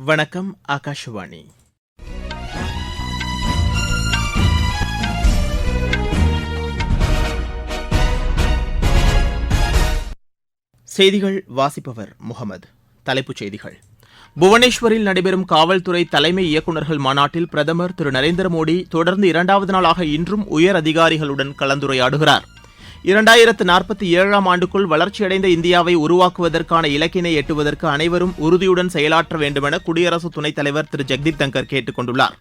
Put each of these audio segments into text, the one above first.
வணக்கம் ஆகாஷவாணி. செய்திகள் வாசிப்பவர் முகமது. தலைப்புச் செய்திகள். புவனேஸ்வரில் நடைபெறும் காவல்துறை தலைமை இயக்குநர்கள் மாநாட்டில் பிரதமர் திரு. நரேந்திர மோடி தொடர்ந்து இரண்டாவது நாளாக இன்றும் உயர் அதிகாரிகளுடன் கலந்துரையாடுகிறார். இரண்டாயிரத்து நாற்பத்தி ஏழாம் ஆண்டுக்குள் வளர்ச்சியடைந்த இந்தியாவை உருவாக்குவதற்கான இலக்கினை எட்டுவதற்கு அனைவரும் உறுதியுடன் செயலாற்ற வேண்டுமென குடியரசு துணைத் தலைவர் திரு. ஜெக்தீப் தங்கர் கேட்டுக் கொண்டுள்ளார்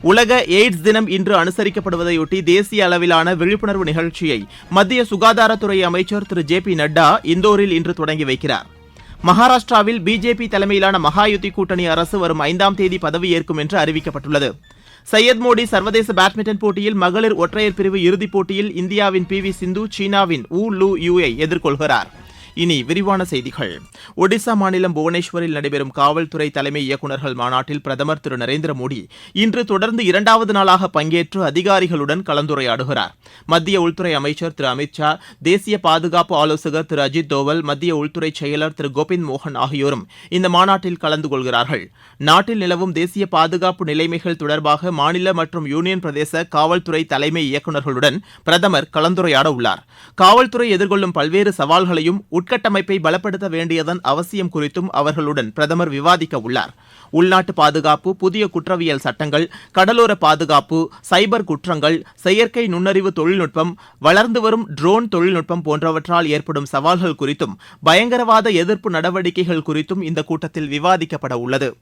உலக எய்ட்ஸ் தினம் இன்று அனுசரிக்கப்படுவதையொட்டி தேசிய அளவிலான விழிப்புணர்வு நிகழ்ச்சியை மத்திய சுகாதாரத்துறை அமைச்சர் திரு. ஜே. பி. நட்டா இந்தோரில் இன்று தொடங்கி வைக்கிறார். மகாராஷ்டிராவில் பிஜேபி தலைமையிலான மகாயுதி கூட்டணி அரசு வரும் ஐந்தாம் தேதி பதவியேற்கும் என்று அறிவிக்கப்பட்டுள்ளது. சையத் மோடி சர்வதேச பேட்மிண்டன் போட்டியில் மகளிர் ஒற்றையர் பிரிவு இறுதிப் போட்டியில் இந்தியாவின் பி வி சிந்து சீனாவின் ஊ லூ ஐ எதிர்கொள்கிறார். இனி விரிவான செய்திகள். ஒடிசா மாநிலம் புவனேஸ்வரில் நடைபெறும் காவல்துறை தலைமை இயக்குநர்கள் மாநாட்டில் பிரதமர் திரு நரேந்திர மோடி இன்று தொடர்ந்து இரண்டாவது நாளாக பங்கேற்று அதிகாரிகளுடன் கலந்துரையாடுகிறார். மத்திய உள்துறை அமைச்சர் திரு அமித் ஷா தேசிய பாதுகாப்பு ஆலோசகர் திரு அஜித் தோவல் மத்திய உள்துறை செயலர் திரு கோபிந்த் மோகன் ஆகியோரும் இந்த மாநாட்டில் கலந்து கொள்கிறார்கள். நாட்டில் நிலவும் தேசிய பாதுகாப்பு நிலைமைகள் தொடர்பாக மாநில மற்றும் யூனியன் பிரதேச காவல்துறை தலைமை இயக்குநர்களுடன் பிரதமர் கலந்துரையாட உள்ளார் காவல்துறை எதிர்கொள்ளும் பல்வேறு சவால்களையும் உட்கட்டமைப்பை பலப்படுத்த வேண்டியதன் அவசியம் குறித்தும் அவர்களுடன் பிரதமர் விவாதிக்க உள்ளார். உள்நாட்டு பாதுகாப்பு புதிய குற்றவியல் சட்டங்கள் கடலோர பாதுகாப்பு சைபர் குற்றங்கள் செயற்கை நுண்ணறிவு தொழில்நுட்பம் வளர்ந்து வரும் ட்ரோன் தொழில்நுட்பம் போன்றவற்றால் ஏற்படும் சவால்கள் குறித்தும் பயங்கரவாத எதிர்ப்பு நடவடிக்கைகள் குறித்தும் இந்த கூட்டத்தில் விவாதிக்கப்பட உள்ளது.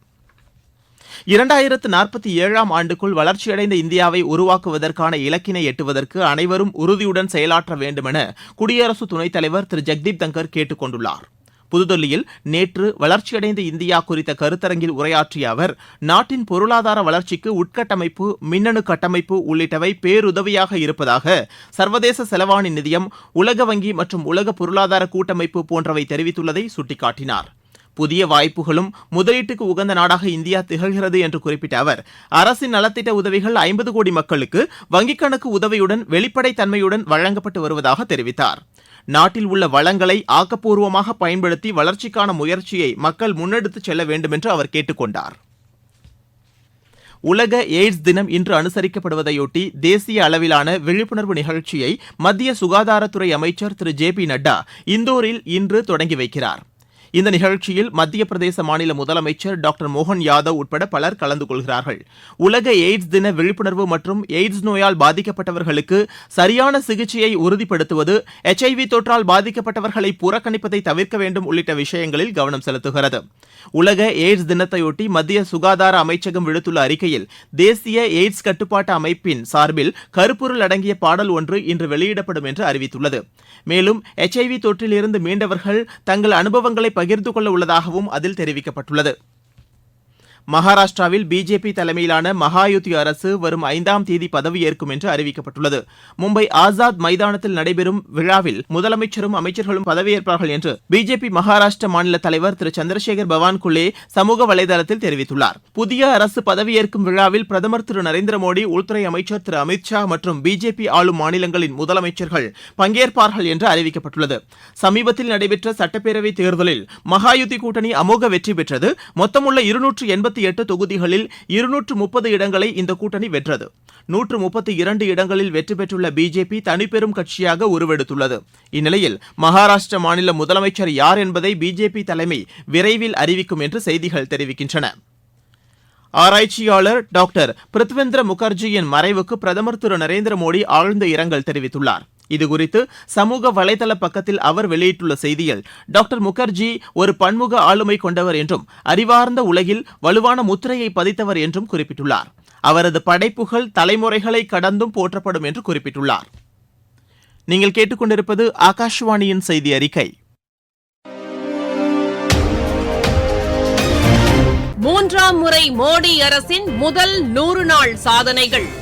இரண்டாயிரத்து நாற்பத்தி ஏழாம் ஆண்டுக்குள் வளர்ச்சியடைந்த இந்தியாவை உருவாக்குவதற்கான இலக்கினை எட்டுவதற்கு அனைவரும் உறுதியுடன் செயலாற்ற வேண்டுமென குடியரசு துணைத் தலைவர் திரு. ஜெக்தீப் தங்கர் கேட்டுக் கொண்டுள்ளார் புதுதில்லியில் நேற்று வளர்ச்சியடைந்த இந்தியா குறித்த கருத்தரங்கில் உரையாற்றிய அவர் நாட்டின் பொருளாதார வளர்ச்சிக்கு உட்கட்டமைப்பு மின்னணு கட்டமைப்பு உள்ளிட்டவை பேருதவியாக இருப்பதாக சர்வதேச செலவாணி நிதியம் உலக வங்கி மற்றும் உலக பொருளாதார கூட்டமைப்பு போன்றவை தெரிவித்துள்ளதை சுட்டிக்காட்டினார். புதிய வாய்ப்புகளும் முதலீட்டுக்கு உகந்த நாடாக இந்தியா திகழ்கிறது என்று குறிப்பிட்ட அவர் அரசின் நலத்திட்ட உதவிகள் ஐம்பது கோடி மக்களுக்கு வங்கிக் கணக்கு உதவியுடன் வெளிப்படைத் தன்மையுடன் வழங்கப்பட்டு வருவதாக தெரிவித்தார். நாட்டில் உள்ள வளங்களை ஆக்கப்பூர்வமாக பயன்படுத்தி வளர்ச்சிக்கான முயற்சியை மக்கள் முன்னெடுத்துச் செல்ல வேண்டும் என்று அவர் கேட்டுக் கொண்டார். உலக எய்ட்ஸ் தினம் இன்று அனுசரிக்கப்படுவதையொட்டி தேசிய அளவிலான விழிப்புணர்வு நிகழ்ச்சியை மத்திய சுகாதாரத்துறை அமைச்சர் திரு ஜே பி நட்டா இந்தோரில் இன்று தொடங்கி வைக்கிறார். இந்த நிகழ்ச்சியில் மத்திய பிரதேச மாநில முதலமைச்சர் டாக்டர் மோகன் யாதவ் உட்பட பலர் கலந்து கொள்கிறார்கள். உலக எய்ட்ஸ் தின விழிப்புணர்வு மற்றும் எய்ட்ஸ் நோயால் பாதிக்கப்பட்டவர்களுக்கு சரியான சிகிச்சையை உறுதிப்படுத்துவது எச்ஐவி தொற்றால் பாதிக்கப்பட்டவர்களை புறக்கணிப்பதை தவிர்க்க வேண்டும் உள்ளிட்ட விஷயங்களில் கவனம் செலுத்துகிறது. உலக எய்ட்ஸ் தினத்தையொட்டி மத்திய சுகாதார அமைச்சகம் விடுத்துள்ள அறிக்கையில் தேசிய எய்ட்ஸ் கட்டுப்பாட்டு அமைப்பின் சார்பில் கருப்பொருள் அடங்கிய பாடல் ஒன்று இன்று வெளியிடப்படும் என்று அறிவித்துள்ளது. மேலும் எச்ஐவி தொற்றிலிருந்து மீண்டவர்கள் தங்கள் அனுபவங்களை பகிர்ந்து கொள்ள உள்ளதாகவும் அதில் தெரிவிக்கப்பட்டுள்ளது. மகாராஷ்டிராவில் பிஜேபி தலைமையிலான மகாயுதி அரசு வரும் ஐந்தாம் தேதி பதவியேற்கும் என்று அறிவிக்கப்பட்டுள்ளது. மும்பை ஆசாத் மைதானத்தில் நடைபெறும் விழாவில் முதலமைச்சரும் அமைச்சர்களும் பதவியேற்பார்கள் என்று பிஜேபி மகாராஷ்டிர மாநில தலைவர் திரு சந்திரசேகர் பவான்குலே சமூக வலைதளத்தில் தெரிவித்துள்ளார். புதிய அரசு பதவியேற்கும் விழாவில் பிரதமர் திரு நரேந்திர மோடி உள்துறை அமைச்சர் திரு அமித் ஷா மற்றும் பிஜேபி ஆளும் மாநிலங்களின் முதலமைச்சர்கள் பங்கேற்பார்கள் என்று அறிவிக்கப்பட்டுள்ளது. சமீபத்தில் நடைபெற்ற சட்டப்பேரவை தேர்தலில் மகாயுதி கூட்டணி அமோக வெற்றி பெற்றது. மொத்தமுள்ள இருநூற்று எண்பத்தி எட்டு தொகுதிகளில் இருநூற்று முப்பது இடங்களை இந்த கூட்டணி வென்றது. நூற்று முப்பத்தி இரண்டு இடங்களில் வெற்றி பெற்றுள்ள பிஜேபி தனிப்பெரும் கட்சியாக உருவெடுத்துள்ளது. இந்நிலையில் மகாராஷ்டிர மாநில முதலமைச்சர் யார் என்பதை பிஜேபி தலைமை விரைவில் அறிவிக்கும் என்று செய்திகள் தெரிவிக்கின்றன. ஆராய்ச்சியாளர் டாக்டர் பிருத்வேந்திர முகர்ஜியின் மறைவுக்கு பிரதமர் திரு நரேந்திர மோடி ஆழ்ந்த இரங்கல் தெரிவித்துள்ளார். இதுகுறித்து சமூக வலைதள பக்கத்தில் அவர் வெளியிட்டுள்ள செய்தியில் டாக்டர் முகர்ஜி ஒரு பன்முக ஆளுமை கொண்டவர் என்றும் அறிவார்ந்த உலகில் வலுவான முத்திரையை பதித்தவர் என்றும் குறிப்பிட்டுள்ளார். அவரது படைப்புகள் தலைமுறைகளை கடந்தும் போற்றப்படும் என்று குறிப்பிட்டுள்ளார். நீங்கள் கேட்டுக்கொண்டிருப்பது ஆகாஷ்வாணியின் செய்தி அறிக்கை. மூன்றாம் முறை மோடி அரசின் முதல் நூறு நாள் சாதனைகள்.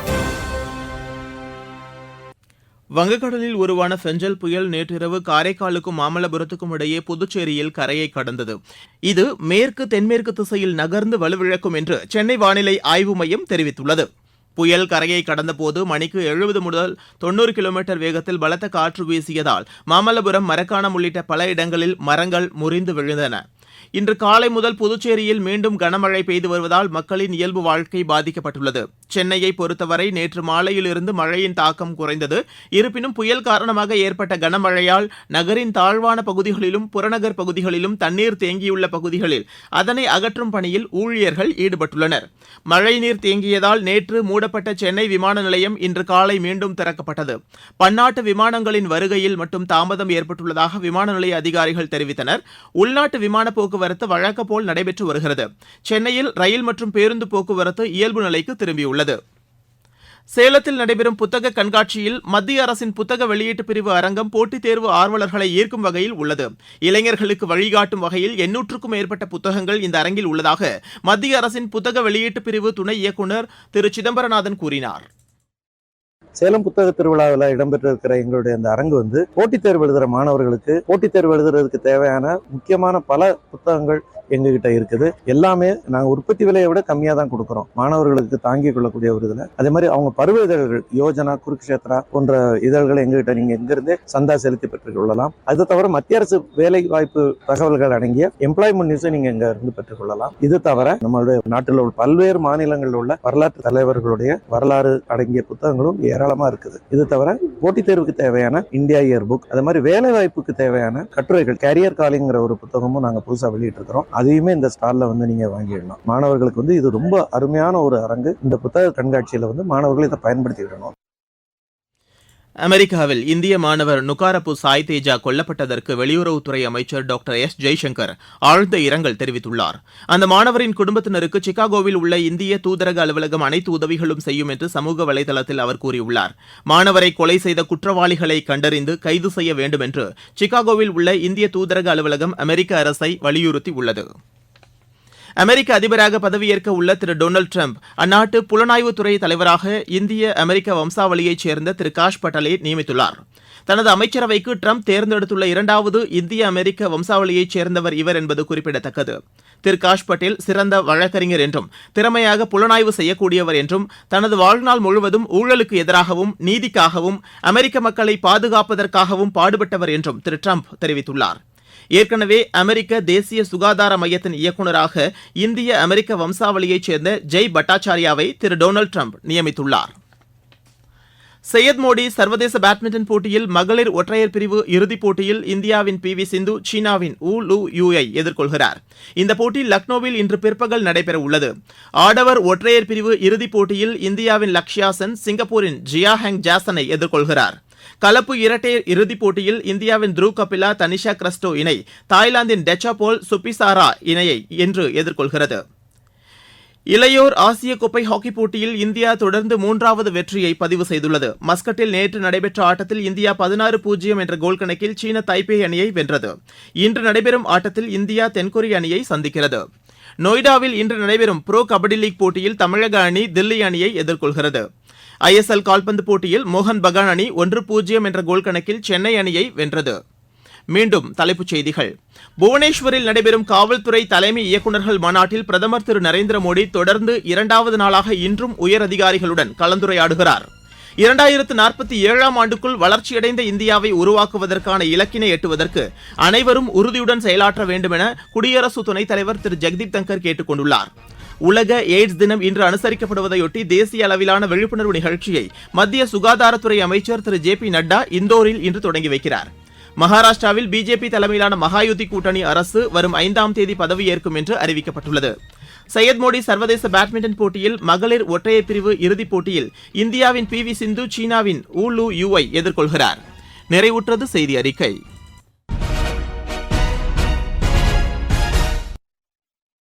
வங்கக்கடலில் உருவான ஃபெஞ்சல் புயல் நேற்றிரவு காரைக்காலுக்கும் மாமல்லபுரத்துக்கும் இடையே புதுச்சேரியில் கரையை கடந்தது. இது மேற்கு தென்மேற்கு திசையில் நகர்ந்து வலுவிழக்கும் என்று சென்னை வானிலை ஆய்வு மையம் தெரிவித்துள்ளது. புயல் கரையை கடந்தபோது மணிக்கு எழுபது முதல் தொண்ணூறு கிலோமீட்டர் வேகத்தில் பலத்த காற்று வீசியதால் மாமல்லபுரம் மரக்காணம் உள்ளிட்ட பல இடங்களில் மரங்கள் முறிந்து விழுந்தன. இன்று காலை முதல் புதுச்சேரியில் மீண்டும் கனமழை பெய்து வருவதால் மக்களின் இயல்பு வாழ்க்கை பாதிக்கப்பட்டுள்ளது. சென்னையை பொறுத்தவரை நேற்று மாலையிலிருந்து மழையின் தாக்கம் குறைந்தது. இருப்பினும் புயல் காரணமாக ஏற்பட்ட கனமழையால் நகரின் தாழ்வான பகுதிகளிலும் புறநகர் பகுதிகளிலும் தண்ணீர் தேங்கியுள்ள பகுதிகளில் அதனை அகற்றும் பணியில் ஊழியர்கள் ஈடுபட்டுள்ளனர். மழைநீர் தேங்கியதால் நேற்று மூடப்பட்ட சென்னை விமான நிலையம் இன்று காலை மீண்டும் திறக்கப்பட்டது. பன்னாட்டு விமானங்களின் வருகையில் மட்டும் தாமதம் ஏற்பட்டுள்ளதாக விமான நிலைய அதிகாரிகள் தெரிவித்தனர். உள்நாட்டு விமான போக்கு போக்குவரத்து வழக்க போல் நடைபெற்று வருகிறது. சென்னையில் ரயில் மற்றும் பேருந்து போக்குவரத்து இயல்பு நிலைக்கு திரும்பியுள்ளது. சேலத்தில் நடைபெறும் புத்தக கண்காட்சியில் மத்திய அரசின் புத்தக வெளியீட்டு பிரிவு அரங்கம் போட்டித் தேர்வு ஆர்வலர்களை ஈர்க்கும் வகையில் உள்ளது. இளைஞர்களுக்கு வழிகாட்டும் வகையில் எண்ணூற்றுக்கும் மேற்பட்ட புத்தகங்கள் இந்த அரங்கில் உள்ளதாக மத்திய அரசின் புத்தக வெளியீட்டு பிரிவு துணை இயக்குநர் திரு சிதம்பரநாதன் கூறினார். சேலம் புத்தக திருவிழாவில் இடம்பெற்றிருக்கிற எங்களுடைய அந்த அரங்கு வந்து போட்டித் தேர்வு எழுதுகிற மாணவர்களுக்கு போட்டித் தேர்வு எழுதுறதுக்கு தேவையான முக்கியமான பல புத்தகங்கள் எங்ககிட்ட இருக்குது. எல்லாமே நாங்கள் உற்பத்தி விலையை விட கம்மியாக தான் கொடுக்குறோம். மாணவர்களுக்கு தாங்கிக் கொள்ளக்கூடிய ஒரு இதில். அதே மாதிரி அவங்க பருவ இதழ்கள் யோஜனா குருக்ஷேத்ரா போன்ற இதழ்களை எங்ககிட்ட நீங்கள் எங்கிருந்தே சந்தா செலுத்தி பெற்றுக் கொள்ளலாம் அது தவிர மத்திய அரசு வேலை வாய்ப்பு தகவல்கள் அடங்கிய எம்ப்ளாய்மெண்ட் நியூஸை நீங்கள் எங்க இருந்து பெற்றுக்கொள்ளலாம். இது தவிர நம்மளுடைய நாட்டில் உள்ள பல்வேறு மாநிலங்களில் உள்ள வரலாற்று தலைவர்களுடைய வரலாறு அடங்கிய புத்தகங்களும் ஏராளமா இருக்குது. இது தவிர போட்டித் தேர்வுக்கு தேவையான இந்தியா இயர் புக் அது மாதிரி வேலை வாய்ப்புக்கு தேவையான கட்டுரைகள் கேரியர் காலிங்கிற ஒரு புத்தகமும் நாங்கள் புதுசாக வெளியிட்டிருக்கிறோம். அதையுமே இந்த ஸ்டாலில் வந்து நீங்கள் வாங்கிடணும் மாணவர்களுக்கு வந்து இது ரொம்ப அருமையான ஒரு அரங்கு. இந்த புத்தக கண்காட்சியில் வந்து மாணவர்கள் இதை பயன்படுத்திக்கிடணும். அமெரிக்காவில் இந்திய மாணவர் நுகாரப்பு சாய் தேஜா கொல்லப்பட்டதற்கு வெளியுறவுத்துறை அமைச்சர் டாக்டர் எஸ். ஜெய்சங்கர் ஆழ்ந்த இரங்கல் தெரிவித்துள்ளார். அந்த மாணவரின் குடும்பத்தினருக்கு சிகாகோவில் உள்ள இந்திய தூதரக அலுவலகம் அனைத்து உதவிகளும் செய்யும் என்று சமூக வலைதளத்தில் அவர் கூறியுள்ளார். மாணவரை கொலை செய்த குற்றவாளிகளை கண்டறிந்து கைது செய்ய வேண்டும் என்று சிகாகோவில் உள்ள இந்திய தூதரக அலுவலகம் அமெரிக்க அரசை வலியுறுத்தியுள்ளது. அமெரிக்க அதிபராக பதவியேற்க உள்ள திரு டொனால்டு டிரம்ப் அந்நாட்டு புலனாய்வுத்துறை தலைவராக இந்திய அமெரிக்க வம்சாவளியைச் சேர்ந்த திரு காஷ் பட்டலை நியமித்துள்ளார். தனது அமைச்சரவைக்கு டிரம்ப் தேர்ந்தெடுத்துள்ள இரண்டாவது இந்திய அமெரிக்க வம்சாவளியைச் சேர்ந்தவர் இவர் என்பது குறிப்பிடத்தக்கது. திரு காஷ் பட்டேல் சிறந்த வழக்கறிஞர் என்றும் திறமையாக புலனாய்வு செய்யக்கூடியவர் என்றும் தனது வாழ்நாள் முழுவதும் ஊழலுக்கு எதிராகவும் நீதிக்காகவும் அமெரிக்க மக்களை பாதுகாப்பதற்காகவும் பாடுபட்டவர் என்றும் திரு டிரம்ப் தெரிவித்துள்ளார். ஏற்கனவே அமெரிக்க தேசிய சுகாதார மையத்தின் இயக்குநராக இந்திய அமெரிக்க வம்சாவளியைச் சேர்ந்த ஜெய் பட்டாச்சாரியாவை திரு டொனால்டு டிரம்ப் நியமித்துள்ளார். சையத் மோடி சர்வதேச பேட்மிண்டன் போட்டியில் மகளிர் ஒற்றையர் பிரிவு இறுதிப் போட்டியில் இந்தியாவின் பி வி சிந்து சீனாவின் ஊ லூ யூயை எதிர்கொள்கிறார். இந்த போட்டி லக்னோவில் இன்று பிற்பகல் நடைபெற உள்ளது. ஆடவர் ஒற்றையர் பிரிவு இறுதிப் போட்டியில் இந்தியாவின் லக்ஷ்யா சென் சிங்கப்பூரின் ஜியா ஹெங் ஜாசனை எதிர்கொள்கிறார். கலப்பு இரட்டையர் இறுதிப் போட்டியில் இந்தியாவின் த்ரூ கபிலா தனிஷா கிரஸ்டோ இணை தாய்லாந்தின் டெச்சாபோல் சுபிசாரா இணையை இன்று எதிர்கொள்கிறது. இளையோர் ஆசிய கோப்பை ஹாக்கி போட்டியில் இந்தியா தொடர்ந்து மூன்றாவது வெற்றியை பதிவு செய்துள்ளது. மஸ்கட்டில் நேற்று நடைபெற்ற ஆட்டத்தில் இந்தியா பதினாறு பூஜ்ஜியம் என்ற கோல் கணக்கில் சீன தைப்பே அணியை வென்றது. இன்று நடைபெறும் ஆட்டத்தில் இந்தியா தென்கொரிய அணியை சந்திக்கிறது. நொய்டாவில் இன்று நடைபெறும் ப்ரோ கபடி லீக் போட்டியில் தமிழக அணி தில்லி அணியை எதிர்கொள்கிறது. ஐ எஸ் எல் கால்பந்து போட்டியில் மோகன் பகான் அணி ஒன்று பூஜ்ஜியம் என்ற கோல் கணக்கில் சென்னை அணியை வென்றது. மீண்டும் தலைப்புச் செய்திகள். புவனேஸ்வரில் நடைபெறும் காவல்துறை தலைமை இயக்குநர்கள் மாநாட்டில் பிரதமர் திரு நரேந்திர மோடி தொடர்ந்து இரண்டாவது நாளாக இன்றும் உயர் அதிகாரிகளுடன் கலந்துரையாடுகிறார். இரண்டாயிரத்து நாற்பத்தி ஏழாம் ஆண்டுக்குள் வளர்ச்சியடைந்த இந்தியாவை உருவாக்குவதற்கான இலக்கினை எட்டுவதற்கு அனைவரும் உறுதியுடன் செயலாற்ற வேண்டும் என குடியரசு துணைத் தலைவர் திரு. ஜெக்தீப் தங்கர் கேட்டுக் கொண்டுள்ளார் உலக எய்ட்ஸ் தினம் இன்று அனுசரிக்கப்படுவதையொட்டி தேசிய அளவிலான விழிப்புணர்வு நிகழ்ச்சியை மத்திய சுகாதாரத்துறை அமைச்சர் திரு. ஜே பி நட்டா இந்தோரில் இன்று தொடங்கி வைக்கிறார். மகாராஷ்டிராவில் பிஜேபி தலைமையிலான மகாயுதி கூட்டணி அரசு வரும் ஐந்தாம் தேதி பதவியேற்கும் என்று அறிவிக்கப்பட்டுள்ளது. சையத் மோடி சர்வதேச பேட்மிண்டன் போட்டியில் மகளிர் ஒற்றையர் பிரிவு இறுதிப் போட்டியில் இந்தியாவின் பி வி சிந்து சீனாவின் ஊ லூ யூவை எதிர்கொள்கிறார். நிறைவுற்றது செய்தி அறிக்கை.